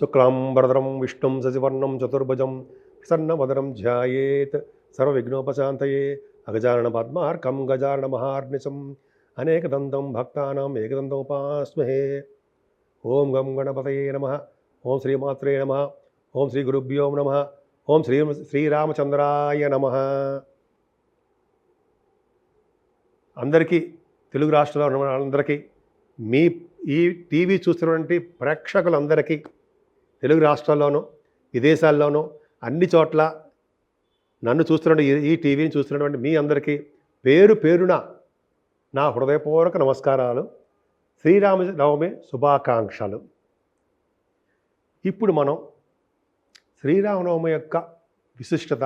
శుక్లాంబరధరం విష్ణుం శశివర్ణం చతుర్భుజం ప్రసన్నవదనం ధ్యాయేత్ సర్వవిఘ్నోపశాంతయే అగజారణ పద్మార్కం గజారణ మహార్నిశం అనేకదంతం భక్తానాం ఏకదంతముపాస్మహే ఓం గం గణపతయే నమ. ఓం శ్రీమాత్రే నమ. ఓం శ్రీ గురుభ్యో నమ. ఓం శ్రీ శ్రీరామచంద్రాయ నమ. అందరికీ తెలుగు రాష్ట్రాల్లో ఉన్న వాళ్ళందరికీ మీ ఈ టీవీ చూస్తున్నటువంటి ప్రేక్షకులందరికీ తెలుగు రాష్ట్రాల్లోనూ విదేశాల్లోనూ అన్ని చోట్ల నన్ను చూస్తున్న ఈ- ఈ టీవీని చూస్తున్నటువంటి మీ అందరికీ పేరు పేరున నా హృదయపూర్వక నమస్కారాలు. శ్రీరామ నవమి శుభాకాంక్షలు. ఇప్పుడు మనం శ్రీరామనవమి యొక్క విశిష్టత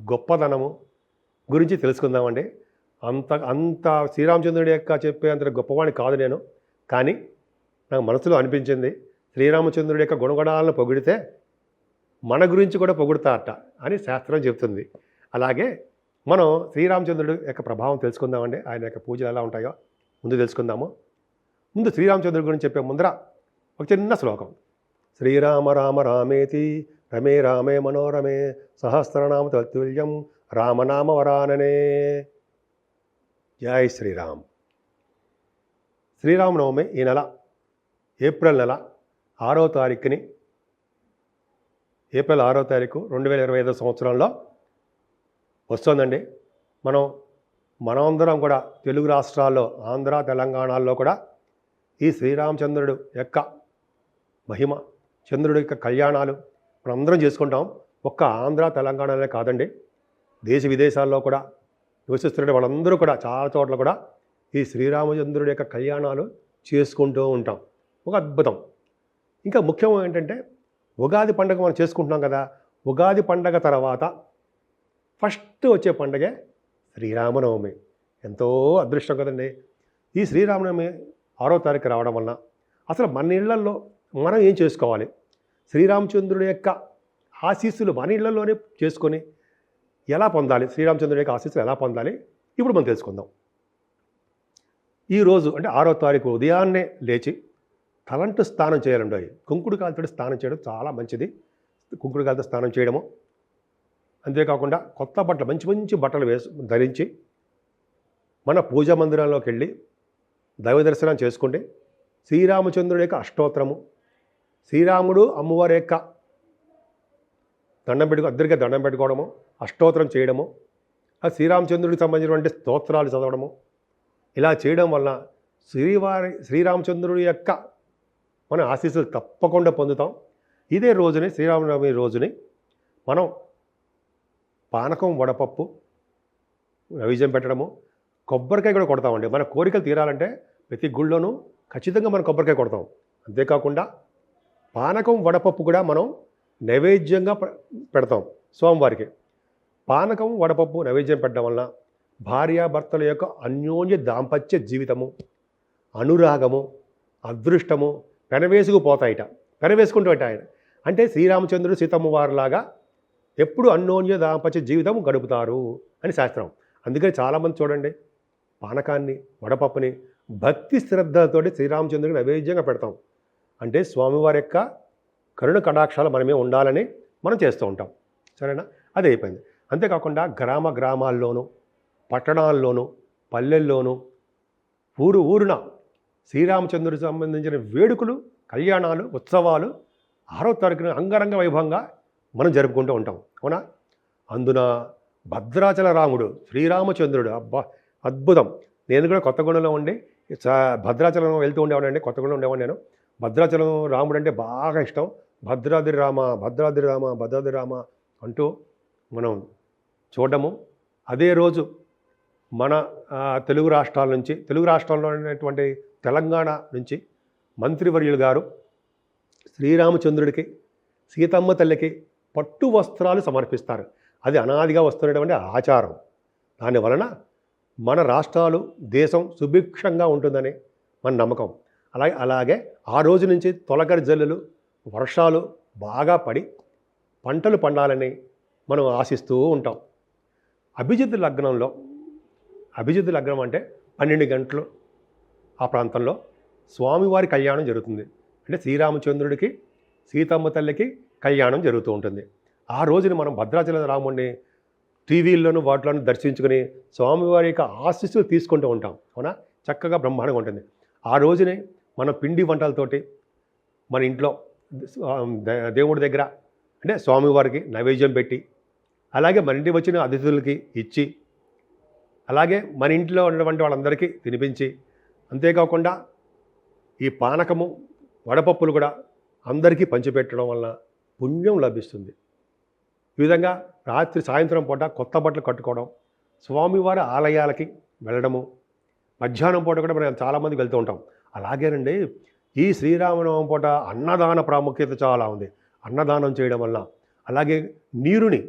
గొప్పదనము గురించి తెలుసుకుందామండి. అంత అంత శ్రీరామచంద్రుడి యొక్క చెప్పే అంత గొప్పవాడిని కాదు నేను కానీ నాకు మనసులో అనిపించింది శ్రీరామచంద్రుడి యొక్క గుణగణాలను పొగిడితే మన గురించి కూడా పొగుడుతారట అని శాస్త్రం చెబుతుంది. అలాగే మనం శ్రీరామచంద్రుడి యొక్క ప్రభావం తెలుసుకుందామండి. ఆయన యొక్క పూజలు ఎలా ఉంటాయో ముందు తెలుసుకుందాము. ముందు శ్రీరామచంద్రుడి గురించి చెప్పే ముందర ఒక చిన్న శ్లోకం. శ్రీరామ రామ రామేతి రమే రామే మనోరమే సహస్రనామ తత్తుల్యం రామనామ వరాననే. జై శ్రీరామ్. శ్రీరామనవమి ఈ నెల ఏప్రిల్ నెల ఆరో తారీఖుని ఏప్రిల్ ఆరో తారీఖు రెండు వేల ఇరవై ఐదో సంవత్సరంలో వస్తుందండి. మనం మనమందరం కూడా తెలుగు రాష్ట్రాల్లో ఆంధ్ర తెలంగాణలో కూడా ఈ శ్రీరామచంద్రుడు యొక్క మహిమ చంద్రుడి యొక్క కళ్యాణాలు మనందరం చేసుకుంటాం. ఒక్క ఆంధ్ర తెలంగాణలే కాదండి. దేశ విదేశాల్లో కూడా నివసిస్తున్న వాళ్ళందరూ కూడా చాలా చోట్ల కూడా ఈ శ్రీరామచంద్రుడి యొక్క కళ్యాణాలు చేసుకుంటూ ఉంటాం. ఒక అద్భుతం. ఇంకా ముఖ్యం ఏంటంటే ఉగాది పండుగ మనం చేసుకుంటున్నాం కదా ఉగాది పండగ తర్వాత ఫస్ట్ వచ్చే పండగే శ్రీరామనవమి. ఎంతో అదృష్టం కదండి. ఈ శ్రీరామనవమి ఆరో తారీఖు రావడం వలన అసలు మన ఇళ్ళలో మనం ఏం చేసుకోవాలి? శ్రీరామచంద్రుడి యొక్క ఆశీస్సులు మన ఇళ్ళలోనే చేసుకొని ఎలా పొందాలి? శ్రీరామచంద్రుడి యొక్క ఆశీస్సులు ఎలా పొందాలి? ఇప్పుడు మనం తెలుసుకుందాం. ఈరోజు అంటే ఆరో తారీఖు ఉదయాన్నే లేచి తలంటు స్నానం చేయాలండి కుంకుడు కాలుతో స్నానం చేయడం చాలా మంచిది. కుంకుడు కాలుతో స్నానం చేయడము. అంతేకాకుండా కొత్త బట్టలు మంచి మంచి బట్టలు వేసు ధరించి మన పూజా మందిరంలోకి వెళ్ళి దైవ దర్శనం చేసుకుంటే శ్రీరామచంద్రుడి యొక్క అష్టోత్తరము శ్రీరాముడు అమ్మవారి యొక్క దండం పెట్టుకో అద్దరిగా దండం పెట్టుకోవడము అష్టోత్తరం చేయడము ఆ శ్రీరామచంద్రుడికి సంబంధించినటువంటి స్తోత్రాలు చదవడము. ఇలా చేయడం వలన శ్రీవారి శ్రీరామచంద్రుడి యొక్క మన ఆశీస్సులు తప్పకుండా పొందుతాం. ఇదే రోజుని శ్రీరామనవమి రోజుని మనం పానకం వడపప్పు నైవేద్యం పెట్టడము కొబ్బరికాయ కూడా కొడతామండి. మన కోరికలు తీరాలంటే ప్రతి గుళ్ళోనూ ఖచ్చితంగా మనం కొబ్బరికాయ కొడతాం. అంతేకాకుండా పానకం వడపప్పు కూడా మనం నైవేద్యంగా పె- పెడతాం స్వామివారికి. పానకం వడపప్పు నైవేద్యం పెట్టడం వలన భార్యాభర్తల యొక్క అన్యోన్య దాంపత్య జీవితము అనురాగము అదృష్టము పెనవేసుకుపోతాయిట. పెనవేసుకుంటూ ఆయన. అంటే శ్రీరామచంద్రుడు సీతమ్మవారిలాగా ఎప్పుడు అన్యోన్య దాంపత్య జీవితం గడుపుతారు అని శాస్త్రం. అందుకని చాలామంది చూడండి పానకాన్ని వడపప్పుని భక్తి శ్రద్ధలతోటి శ్రీరామచంద్రుడికి నైవేద్యంగా పెడతాం. అంటే స్వామివారి యొక్క కరుణ కటాక్షాలు మనమే ఉండాలని మనం చేస్తూ ఉంటాం. సరేనా? అది అయిపోయింది. అంతేకాకుండా గ్రామ గ్రామాల్లోనూ పట్టణాల్లోనూ పల్లెల్లోనూ ఊరు ఊరున శ్రీరామచంద్రుడికి సంబంధించిన వేడుకలు కళ్యాణాలు ఉత్సవాలు ఆరో తారీఖున అంగరంగ వైభవంగా మనం జరుపుకుంటూ ఉంటాం. అవునా? అందున భద్రాచల రాముడు శ్రీరామచంద్రుడు అబ్బా అద్భుతం. నేను కూడా కొత్తగూడెంలో ఉండి భద్రాచలం వెళ్తూ ఉండేవాడిని కొత్తగూడెం ఉండేవాడిని నేను. భద్రాచలం రాముడు అంటే బాగా ఇష్టం. భద్రాద్రి రామ భద్రాద్రి రామ భద్రాద్రి రామ అంటూ మనం చూడము అదే రోజు మన తెలుగు రాష్ట్రాల నుంచి తెలుగు రాష్ట్రాల్లో ఉన్నటువంటి తెలంగాణ నుంచి మంత్రివర్యులు గారు శ్రీరామచంద్రుడికి సీతమ్మ తల్లికి పట్టు వస్త్రాలు సమర్పిస్తారు. అది అనాదిగా వస్తున్నటువంటి ఆచారం. దాని వలన మన రాష్ట్రాలు దేశం సుభిక్షంగా ఉంటుందని మన నమ్మకం. అలాగే అలాగే ఆ రోజు నుంచి తొలకరి జల్లులు వర్షాలు బాగా పడి పంటలు పండాలని మనం ఆశిస్తూ ఉంటాం. అభిజిత్ లగ్నంలో అభిజిత్ లగ్నం అంటే పన్నెండు గంటలు ఆ ప్రాంతంలో స్వామివారి కళ్యాణం జరుగుతుంది. అంటే శ్రీరామచంద్రుడికి సీతమ్మ తల్లికి కళ్యాణం జరుగుతూ ఉంటుంది. ఆ రోజున మనం భద్రాచల రాముడిని టీవీల్లోనూ వాటిలోనూ దర్శించుకుని స్వామివారి యొక్క ఆశీస్సులు తీసుకుంటూ ఉంటాం. అవునా? చక్కగా బ్రహ్మాండంగా ఉంటుంది. ఆ రోజునే మన పిండి వంటలతోటి మన ఇంట్లో దేవుడి దగ్గర అంటే స్వామివారికి నైవేద్యం పెట్టి అలాగే మన ఇంటికి వచ్చిన అతిథులకి ఇచ్చి అలాగే మన ఇంట్లో ఉన్నటువంటి వాళ్ళందరికీ తినిపించి అంతేకాకుండా ఈ పానకము వడపప్పులు కూడా అందరికీ పంచిపెట్టడం వలన పుణ్యం లభిస్తుంది. ఈ విధంగా రాత్రి సాయంత్రం పూట కొత్త బట్టలు కట్టుకోవడం స్వామివారి ఆలయాలకి వెళ్ళడము మధ్యాహ్నం పూట కూడా మనం చాలామంది వెళ్తూ ఉంటాం. అలాగేనండి ఈ శ్రీరామనవం పూట అన్నదాన ప్రాముఖ్యత చాలా ఉంది. అన్నదానం చేయడం వల్ల అలాగే నీరుని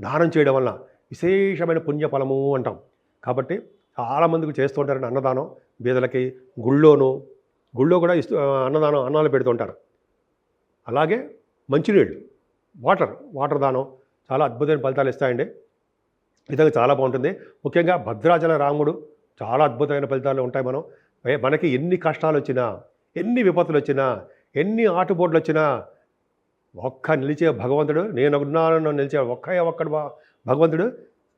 దానం చేయడం వల్ల విశేషమైన పుణ్యఫలము అంటాం. కాబట్టి చాలామందికి చేస్తుంటారండి అన్నదానం. బీదలకి గుళ్ళోను గుళ్ళో కూడా ఇస్తూ అన్నదానం అన్నాలు పెడుతుంటారు. అలాగే మంచినీళ్ళు వాటర్ వాటర్ దానం చాలా అద్భుతమైన ఫలితాలు ఇస్తాయండి. విధంగా చాలా బాగుంటుంది. ముఖ్యంగా భద్రాచల రాముడు చాలా అద్భుతమైన ఫలితాలు ఉంటాయి మనం. మనకి ఎన్ని కష్టాలు వచ్చినా ఎన్ని విపత్తులు వచ్చినా ఎన్ని ఆటుపోట్లు వచ్చినా ఒక్క నిలిచే భగవంతుడు నేను ఉన్నానన్న నిలిచే ఒక్కే ఒక్కడు భగవంతుడు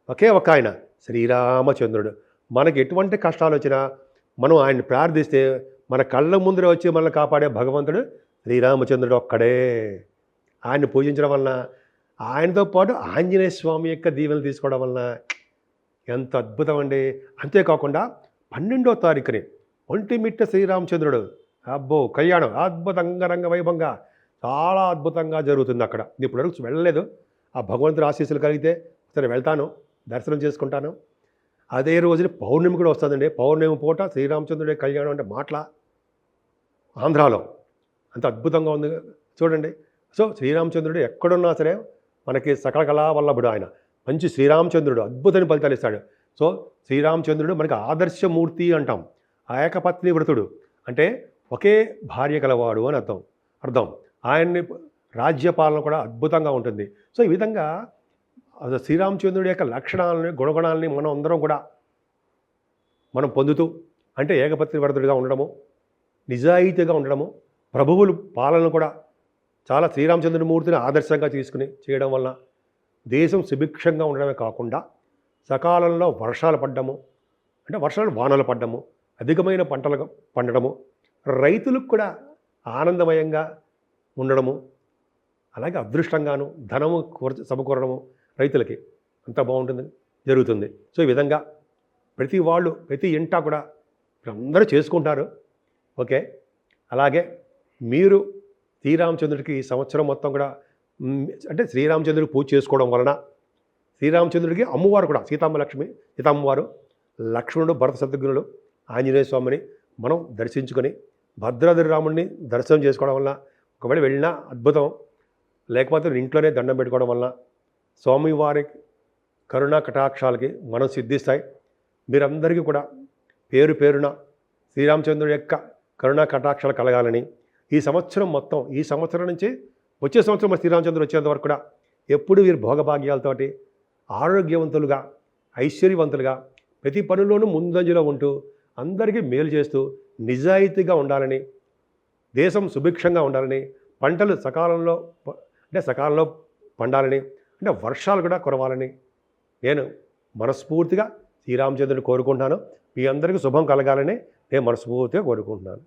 ఒకే ఒక్క ఆయన శ్రీరామచంద్రుడు. మనకి ఎటువంటి కష్టాలు వచ్చినా మనం ఆయన్ని ప్రార్థిస్తే మన కళ్ళ ముందర వచ్చి మనల్ని కాపాడే భగవంతుడు శ్రీరామచంద్రుడు ఒక్కడే. ఆయన్ని పూజించడం వలన ఆయనతో పాటు ఆంజనేయ స్వామి యొక్క దీవెనలు తీసుకోవడం వలన ఎంత అద్భుతం అండి. అంతేకాకుండా పన్నెండో తారీఖుని ఒంటిమిట్ట శ్రీరామచంద్రుడు అబ్బో కళ్యాణం అద్భుతంగా రంగ వైభవంగా చాలా అద్భుతంగా జరుగుతుంది అక్కడ. ఇప్పుడు వెళ్ళలేదు. ఆ భగవంతుడు ఆశీస్సులు కలిగితే సరే వెళ్తాను దర్శనం చేసుకుంటాను. అదే రోజున పౌర్ణమి కూడా వస్తుందండి. పౌర్ణమి పూట శ్రీరామచంద్రుడి కళ్యాణం అంటే మాటల? ఆంధ్రాలో. అంత అద్భుతంగా ఉంది. చూడండి. సో శ్రీరామచంద్రుడు ఎక్కడున్నా సరే మనకి సకల కళా వల్లభుడు ఆయన. మంచి శ్రీరామచంద్రుడు అద్భుతమైన ఫలితాలు ఇస్తాడు. సో శ్రీరామచంద్రుడు మనకి ఆదర్శమూర్తి అంటాం. ఆ ఏకపత్ని వ్రతుడు. అంటే ఒకే భార్య కలవాడు అని అర్థం. అర్థం. ఆయన్ని రాజ్యపాలన కూడా అద్భుతంగా ఉంటుంది. సో ఈ విధంగా అది శ్రీరామచంద్రుడి యొక్క లక్షణాలని గుణగుణాలని మనం అందరం కూడా మనం పొందుతూ అంటే ఏకపత్ని వ్రతుడిగా ఉండడము నిజాయితీగా ఉండడము ప్రభువులు పాలన కూడా చాలా శ్రీరామచంద్రమూర్తిని ఆదర్శంగా తీసుకుని చేయడం వలన దేశం సుభిక్షంగా ఉండడమే కాకుండా సకాలంలో వర్షాలు పడ్డము అంటే వర్షాలు వానలు పడ్డము అధికమైన పంటలు పండడము రైతులకు కూడా ఆనందమయంగా ఉండడము అలాగే అదృష్టంగాను ధనము కూర సమకూరడము రైతులకి అంత బాగుంటుంది జరుగుతుంది. సో ఈ విధంగా ప్రతి వాళ్ళు ప్రతి ఇంటా కూడా అందరూ చేసుకుంటారు. ఓకే? అలాగే మీరు శ్రీరామచంద్రుడికి ఈ సంవత్సరం మొత్తం కూడా అంటే శ్రీరామచంద్రుడికి పూజ చేసుకోవడం వలన శ్రీరామచంద్రుడికి అమ్మవారు కూడా సీతమ్మ లక్ష్మి సీతమ్మవారు లక్ష్మణుడు భరత శత్రుఘ్నుడు ఆంజనేయ స్వామిని మనం దర్శించుకొని భద్రాద్రి రాముడిని దర్శనం చేసుకోవడం వలన ఒకవేళ వెళ్ళినా అద్భుతం. లేకపోతే ఇంట్లోనే దండం పెట్టుకోవడం వలన స్వామివారి కరుణా కటాక్షాలకి మనం సిద్ధిస్తాయి. మీరందరికీ కూడా పేరు పేరున శ్రీరామచంద్రుడి యొక్క కరుణా కటాక్షాలు కలగాలని ఈ సంవత్సరం మొత్తం ఈ సంవత్సరం నుంచి వచ్చే సంవత్సరం మరి శ్రీరామచంద్రుడు వచ్చేంత వరకు కూడా ఎప్పుడు వీరు భోగభాగ్యాలతోటి ఆరోగ్యవంతులుగా ఐశ్వర్యవంతులుగా ప్రతి పనిలోనూ ముందంజలో ఉంటూ అందరికీ మేలు చేస్తూ నిజాయితీగా ఉండాలని దేశం సుభిక్షంగా ఉండాలని పంటలు సకాలంలో అంటే సకాలంలో పండాలని అంటే వర్షాలు కూడా కురవాలని నేను మనస్ఫూర్తిగా శ్రీరామచంద్రుని కోరుకుంటున్నాను. మీ అందరికీ శుభం కలగాలని నేను మనస్ఫూర్తిగా కోరుకుంటున్నాను.